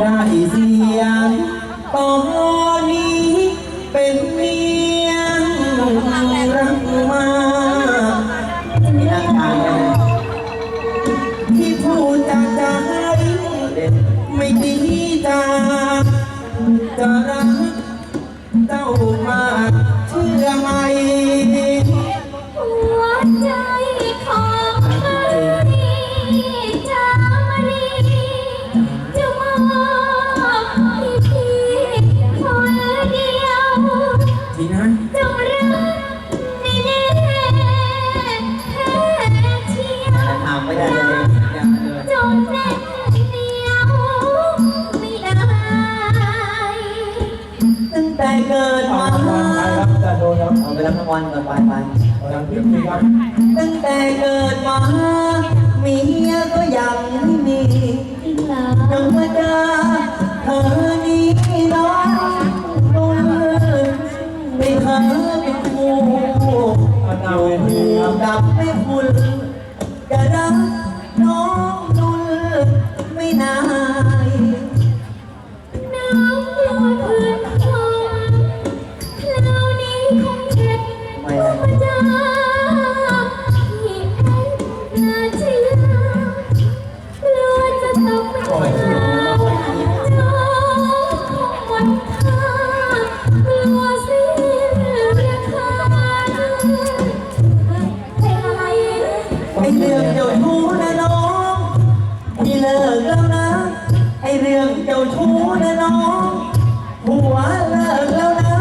ได้เสียงตอนนี้เป็นเมียรักมาอยากไดที่พูดจากใจไม่ดีตาจะรักเจ้ามาเชื่อไหม หัวใจ เกิดเอามาไปครับจะโดนครับเอาไปรับรางวัลก่อนไปไปอย่างที่มีครับตั้งแต่เกิดมาเมียก็ยังไม่มีจริงเหรอธรรมดาเธอนี้น้องนุ่นไม่เคยเป็นคู่อยู่กับไม่คุณจะรักน้องนุ่นไม่นาน้ อเรื่องเจ้าชู้นะน้องที่เลิกแล้วนะ ไอเรื่องเจ้าชู้นะน้องผัวเลิกแล้วนะ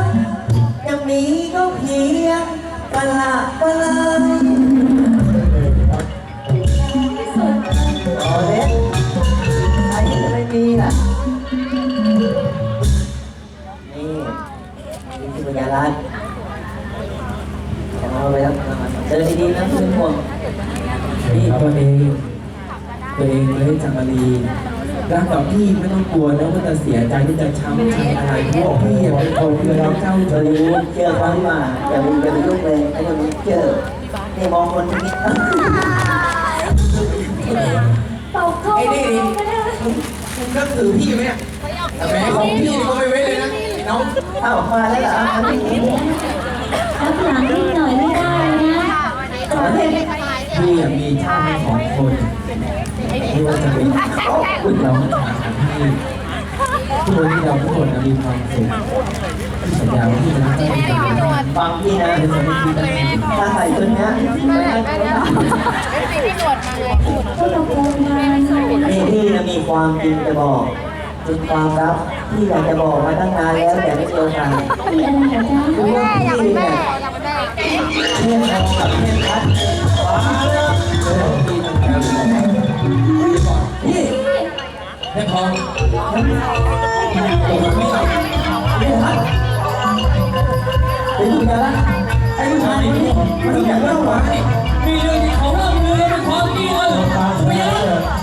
จะมีก็เพียงกะละกะลารอเล็กใครจะไม่มีล่ะ นี่นี่คือพยาลักษณ์จะเอาไปแล้วเจอดีๆนะคุณ ห่วงนี่ตัวเองตัวเองเลยจังมารีรักกับพี่ไม่ต้องกลัวนะว่าจะเสียใจที่จะช้ำใจอะไรเพราะว่าพี่อยากเป็นคนที่รักเจ้าเจจะอรู้รู้เชื่อเขาดีกว่าอย่าไปอย่าไปยุ่งเลยไอ้คนนี้เชื่อนี่มองคนนี้ตกเข้าไอ้นี่ก็ได้มึงก็ถือพี่ไหมเนี่ยแต่แหมของพี่นี่ก็ไม่เว้นเลยนะไอ้น้องเข้ามาแล้วเหรออันนี้รับหลังนิดหน่อยไม่ได้นะต่อให้ พี่ อะมีสองคนไม่ว่าจะเป็นคุณน้องชายพี่ทุกคนที่เราทุกคนมีความสุขพี่สัญญาว่าพี่จะถ้าเป็นคนเดียวฟังพี่นะจะไม่คิดอะไรถ้าใส่ชุดเนี้ยไม่ได้ให้เราโกงมานี่พี่นะมีความจริงจะบอกเป็นความลับที่อยากจะบอกมาตั้งนานแล้วแต่ไม่เจอกันมีอะไรเหรอจ๊ะคือว่าพี่เนี่ยเทียบทองกับเทียบพัดมาแพอมันไม่อามันอยากโกรธนไม่อบไม่ได้ทันไปดูกันลไอ้ผู้ชานี่มัอยากเล่าหวานนี่มีเรื่องที่เขาเล่าเรื่องเป็นความจริงเออไม่ยอม